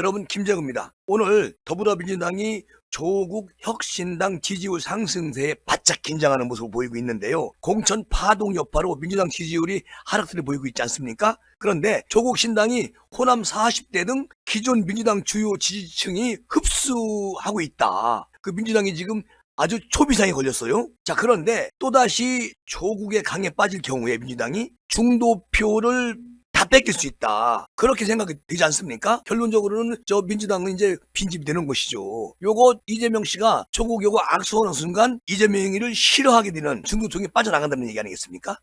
여러분 김재구입니다. 오늘 더불어민주당이 조국 혁신당 지지율 상승세에 바짝 긴장하는 모습을 보이고 있는데요. 공천 파동 여파로 민주당 지지율이 하락세를 보이고 있지 않습니까? 그런데 조국 신당이 호남 40대 등 기존 민주당 주요 지지층이 흡수하고 있다. 그 민주당이 지금 아주 초비상에 걸렸어요. 자, 그런데 또다시 조국의 강에 빠질 경우에 민주당이 중도표를 다 뺏길 수 있다. 그렇게 생각이 되지 않습니까? 결론적으로는 저 민주당은 이제 빈집이 되는 것이죠. 요거 이재명 씨가 조국 요거 악수하는 순간 이재명이를 싫어하게 되는 중도층이 빠져나간다는 얘기 아니겠습니까?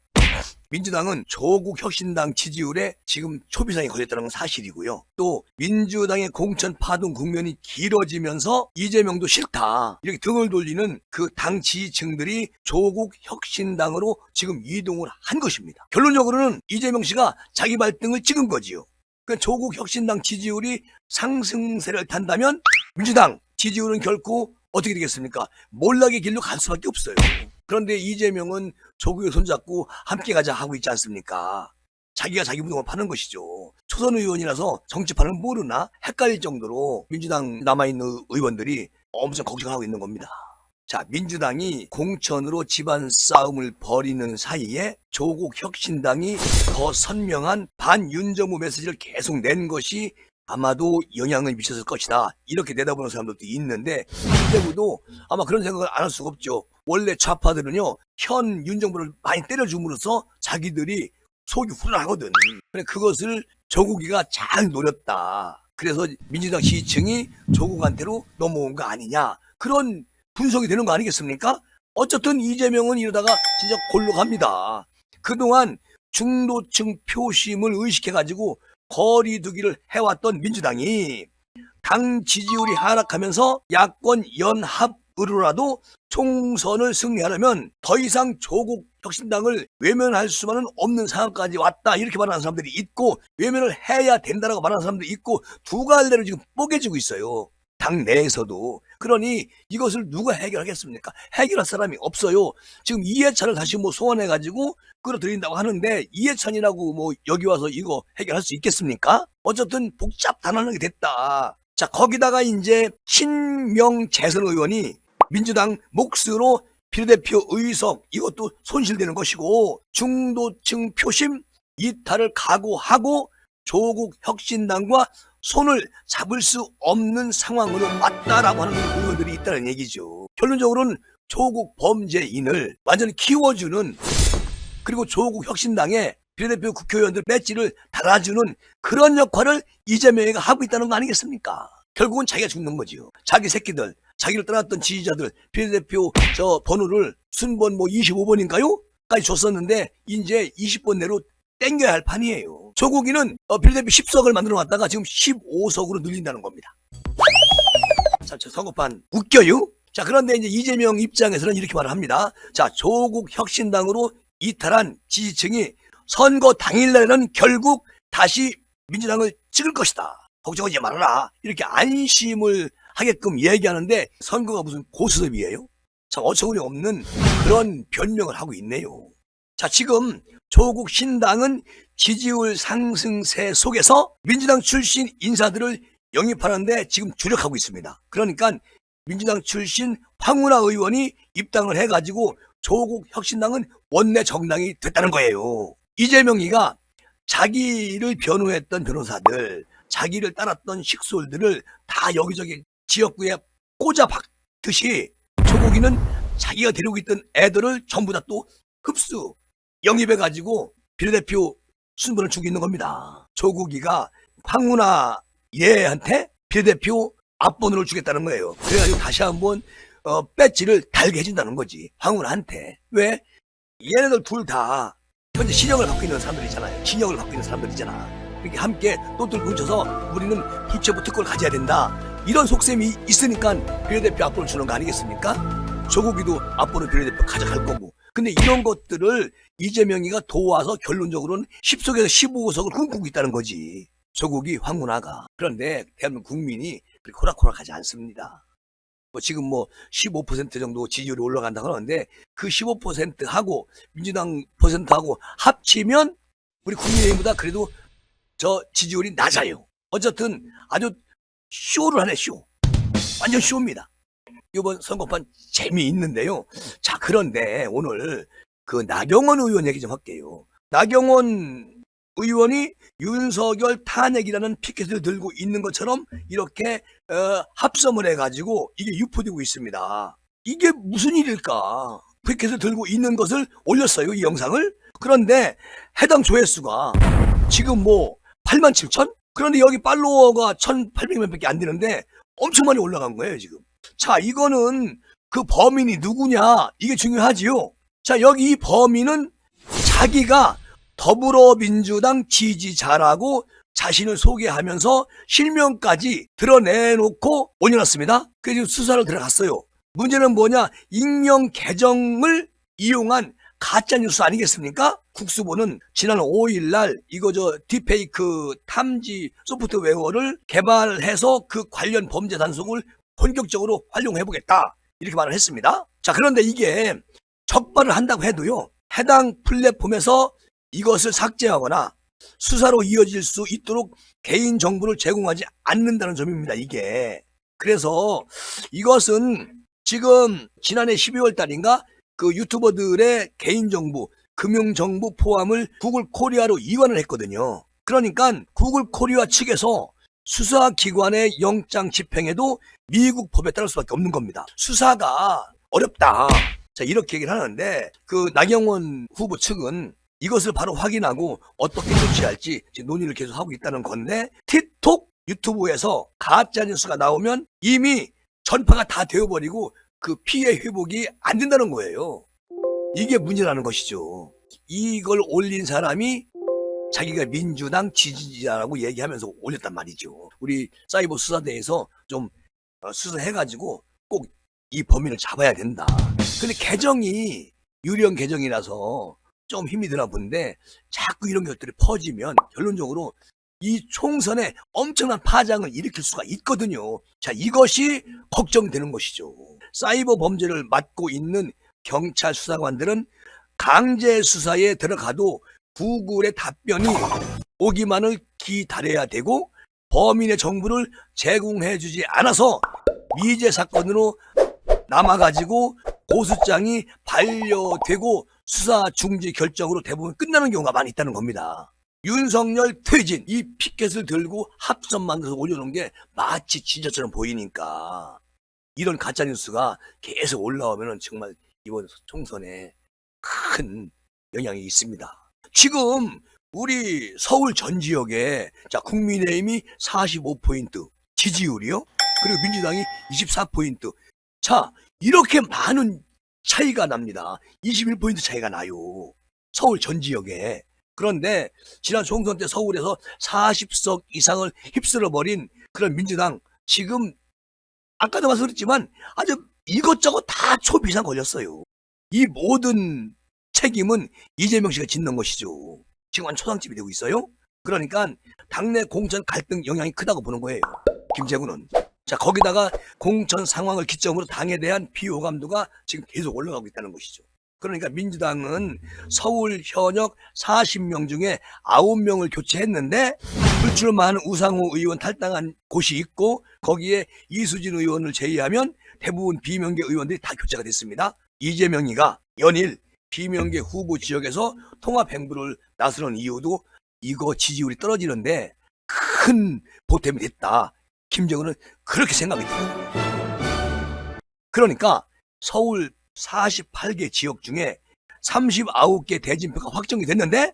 민주당은 조국 혁신당 지지율에 지금 초비상에 걸렸다는 건 사실이고요. 또 민주당의 공천 파동 국면이 길어지면서 이재명도 싫다. 이렇게 등을 돌리는 그 당 지지층들이 조국 혁신당으로 지금 이동을 한 것입니다. 결론적으로는 이재명 씨가 자기 발등을 찍은 거지요. 그 조국 혁신당 지지율이 상승세를 탄다면 민주당 지지율은 결코 어떻게 되겠습니까? 몰락의 길로 갈 수밖에 없어요. 그런데 이재명은 조국의 손잡고 함께 가자 하고 있지 않습니까? 자기가 자기 무덤을 파는 것이죠. 초선 의원이라서 정치판을 모르나 헷갈릴 정도로 민주당 남아있는 의원들이 엄청 걱정하고 있는 겁니다. 자, 민주당이 공천으로 집안 싸움을 벌이는 사이에 조국 혁신당이 더 선명한 반윤정부 메시지를 계속 낸 것이 아마도 영향을 미쳤을 것이다. 이렇게 내다보는 사람들도 있는데 이대구도 아마 그런 생각을 안 할 수가 없죠. 원래 좌파들은요 현 윤 정부를 많이 때려줌으로써 자기들이 속이 후련하거든. 그래 그것을 조국이가 잘 노렸다. 그래서 민주당 지지층이 조국한테로 넘어온 거 아니냐 그런 분석이 되는 거 아니겠습니까? 어쨌든 이재명은 이러다가 진짜 골로 갑니다. 그동안 중도층 표심을 의식해가지고 거리두기를 해왔던 민주당이 당 지지율이 하락하면서 야권 연합으로라도 총선을 승리하려면 더 이상 조국 혁신당을 외면할 수만은 없는 상황까지 왔다 이렇게 말하는 사람들이 있고 외면을 해야 된다라고 말하는 사람들이 있고 두 갈래로 지금 뽀개지고 있어요. 당 내에서도 그러니 이것을 누가 해결하겠습니까? 해결할 사람이 없어요. 지금 이해찬을 다시 뭐 소환해가지고 끌어들인다고 하는데 이해찬이라고 뭐 여기 와서 이거 해결할 수 있겠습니까? 어쨌든 복잡단단하게 됐다. 자 거기다가 이제 친명 재선 의원이 민주당 몫으로 비례대표 의석 이것도 손실되는 것이고 중도층 표심 이탈을 각오하고 조국 혁신당과 손을 잡을 수 없는 상황으로 왔다라고 하는 의원들이 있다는 얘기죠. 결론적으로는 조국 범죄인을 완전히 키워주는 그리고 조국 혁신당의 비례대표 국회의원들 배지를 달아주는 그런 역할을 이재명이가 하고 있다는 거 아니겠습니까? 결국은 자기가 죽는 거지요. 자기 새끼들, 자기를 떠났던 지지자들, 비례대표 저 번호를 순번 뭐 25번인가요? 까지 줬었는데 이제 20번 내로 땡겨야 할 판이에요. 조국이는 어, 비례대표 10석을 만들어 놨다가 지금 15석으로 늘린다는 겁니다. 자, 저 선거판 웃겨요? 자, 그런데 이제 이재명 입장에서는 이렇게 말을 합니다. 자, 조국 혁신당으로 이탈한 지지층이 선거 당일날에는 결국 다시 민주당을 찍을 것이다. 걱정하지 말아라. 이렇게 안심을 하게끔 얘기하는데 선거가 무슨 고스톱이에요? 참 어처구니 없는 그런 변명을 하고 있네요. 자, 지금 조국 신당은 지지율 상승세 속에서 민주당 출신 인사들을 영입하는데 지금 주력하고 있습니다. 그러니까 민주당 출신 황운하 의원이 입당을 해가지고 조국 혁신당은 원내 정당이 됐다는 거예요. 이재명이가 자기를 변호했던 변호사들, 자기를 따랐던 식솔들을 다 여기저기 지역구에 꽂아 박듯이 조국이는 자기가 데리고 있던 애들을 전부 다 또 흡수, 영입해가지고 비례대표 순번을 주고 있는 겁니다. 조국이가 황운하 얘한테 비례대표 앞번호를 주겠다는 거예요. 그래가지고 다시 한번 어, 배지를 달게 해준다는 거지. 황운하한테. 왜? 얘네들 둘 다 현재 신형을 갖고 있는 사람들이잖아요. 신형을 갖고 있는 사람들이잖아. 이렇게 함께 또들 뭉쳐서 우리는 불체부 특권을 가져야 된다. 이런 속셈이 있으니까 비례대표 앞번호 주는 거 아니겠습니까? 조국이도 앞번호 비례대표 가져갈 거고. 근데 이런 것들을 이재명이가 도와서 결론적으로는 10석에서 15석을 꿈꾸고 있다는 거지. 조국이 황문화가. 그런데 대한민국 국민이 그렇게 호락호락하지 않습니다. 뭐 지금 뭐 15% 정도 지지율이 올라간다 그러는데 그 15%하고 민주당 퍼센트하고 합치면 우리 국민의힘보다 그래도 저 지지율이 낮아요. 어쨌든 아주 쇼를 하네 쇼. 완전 쇼입니다. 이번 선거판 재미있는데요. 자 그런데 오늘 그 나경원 의원 얘기 좀 할게요. 나경원 의원이 윤석열 탄핵이라는 피켓을 들고 있는 것처럼 이렇게 어, 합성을 해가지고 이게 유포되고 있습니다. 이게 무슨 일일까? 피켓을 들고 있는 것을 올렸어요, 이 영상을. 그런데 해당 조회수가 지금 뭐 8만 7천? 그런데 여기 팔로워가 1,800명 밖에 안 되는데 엄청 많이 올라간 거예요, 지금. 자, 이거는 그 범인이 누구냐? 이게 중요하지요. 자, 여기 이 범인은 자기가 더불어민주당 지지자라고 자신을 소개하면서 실명까지 드러내놓고 올려놨습니다. 그래서 수사를 들어갔어요. 문제는 뭐냐? 익명 계정을 이용한 가짜뉴스 아니겠습니까? 국수본은 지난 5일 날 이거 저 딥페이크 탐지 소프트웨어를 개발해서 그 관련 범죄 단속을 본격적으로 활용해보겠다. 이렇게 말을 했습니다. 자, 그런데 이게 적발을 한다고 해도요. 해당 플랫폼에서 이것을 삭제하거나 수사로 이어질 수 있도록 개인 정보를 제공하지 않는다는 점입니다. 이게. 그래서 이것은 지금 지난해 12월 달인가 그 유튜버들의 개인 정보, 금융 정보 포함을 구글 코리아로 이관을 했거든요. 그러니까 구글 코리아 측에서 수사기관의 영장 집행에도 미국 법에 따를 수밖에 없는 겁니다. 수사가 어렵다. 자, 이렇게 얘기를 하는데 그 나경원 후보 측은 이것을 바로 확인하고 어떻게 조치할지 논의를 계속 하고 있다는 건데 틱톡 유튜브에서 가짜 뉴스가 나오면 이미 전파가 다 되어버리고 그 피해 회복이 안 된다는 거예요. 이게 문제라는 것이죠. 이걸 올린 사람이 자기가 민주당 지지자라고 얘기하면서 올렸단 말이죠. 우리 사이버 수사대에서 좀 어, 수사해가지고 꼭 이 범인을 잡아야 된다. 근데 계정이 유령 계정이라서 좀 힘이 드나 본데 자꾸 이런 것들이 퍼지면 결론적으로 이 총선에 엄청난 파장을 일으킬 수가 있거든요. 자, 이것이 걱정되는 것이죠. 사이버 범죄를 맡고 있는 경찰 수사관들은 강제 수사에 들어가도 구글의 답변이 오기만을 기다려야 되고 범인의 정보를 제공해 주지 않아서 미제 사건으로 남아가지고 고소장이 반려되고 수사 중지 결정으로 대부분 끝나는 경우가 많이 있다는 겁니다. 윤석열 퇴진 이 피켓을 들고 합선 만들어서 올려놓은 게 마치 진짜처럼 보이니까 이런 가짜 뉴스가 계속 올라오면은 정말 이번 총선에 큰 영향이 있습니다. 지금 우리 서울 전 지역에 자 국민의힘이 45포인트 지지율이요. 그리고 민주당이 24포인트. 자 이렇게 많은 차이가 납니다. 21포인트 차이가 나요. 서울 전 지역에. 그런데 지난 총선 때 서울에서 40석 이상을 휩쓸어 버린 그런 민주당 지금 아까도 말씀드렸지만 아주 이것저것 다 초비상 걸렸어요. 이 모든 책임은 이재명 씨가 짓는 것이죠. 지금 완 초상집이 되고 있어요. 그러니까 당내 공천 갈등 영향이 크다고 보는 거예요. 김재구는. 자 거기다가 공천 상황을 기점으로 당에 대한 비호감도가 지금 계속 올라가고 있다는 것이죠. 그러니까 민주당은 서울 현역 40명 중에 9명을 교체했는데 불출마한 우상호 의원 탈당한 곳이 있고 거기에 이수진 의원을 제외하면 대부분 비명계 의원들이 다 교체가 됐습니다. 이재명이가 연일 비명계 후보 지역에서 통합 행보를 나서는 이유도 이거 지지율이 떨어지는데 큰 보탬이 됐다. 김정은은 그렇게 생각이 듭니다. 그러니까 서울 48개 지역 중에 39개 대진표가 확정이 됐는데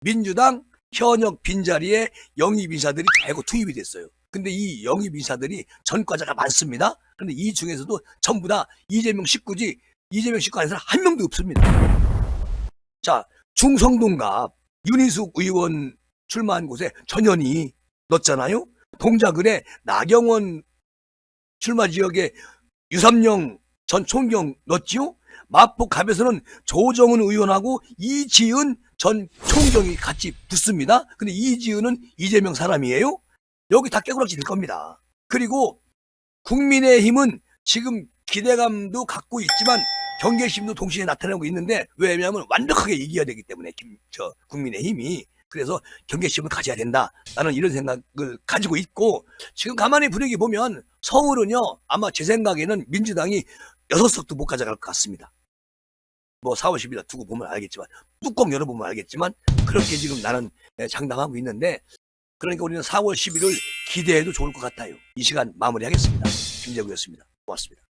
민주당 현역 빈자리에 영입 인사들이 대거 투입이 됐어요. 근데 이 영입 인사들이 전과자가 많습니다. 그런데 이 중에서도 전부 다 이재명 식구지 이재명 식구 아닌 사람 한 명도 없습니다. 자, 중성동갑 윤희숙 의원 출마한 곳에 전현이 넣었잖아요. 동작을에 나경원 출마 지역에 유삼영 전 총경 넣었지요. 마포 갑에서는 조정은 의원하고 이지은 전 총경이 같이 붙습니다. 근데 이지은은 이재명 사람이에요. 여기 다 깨구락질 될 겁니다. 그리고 국민의힘은 지금 기대감도 갖고 있지만 경계심도 동시에 나타나고 있는데 왜냐하면 완벽하게 이겨야 되기 때문에 김, 저 국민의힘이 그래서 경계심을 가져야 된다. 나는 이런 생각을 가지고 있고 지금 가만히 분위기 보면 서울은요 아마 제 생각에는 민주당이 여섯 석도 못 가져갈 것 같습니다. 뭐 4월 10일 두고 보면 알겠지만 뚜껑 열어보면 알겠지만 그렇게 지금 나는 예, 장담하고 있는데 그러니까 우리는 4월 11일 기대해도 좋을 것 같아요. 이 시간 마무리하겠습니다. 김재구였습니다. 고맙습니다.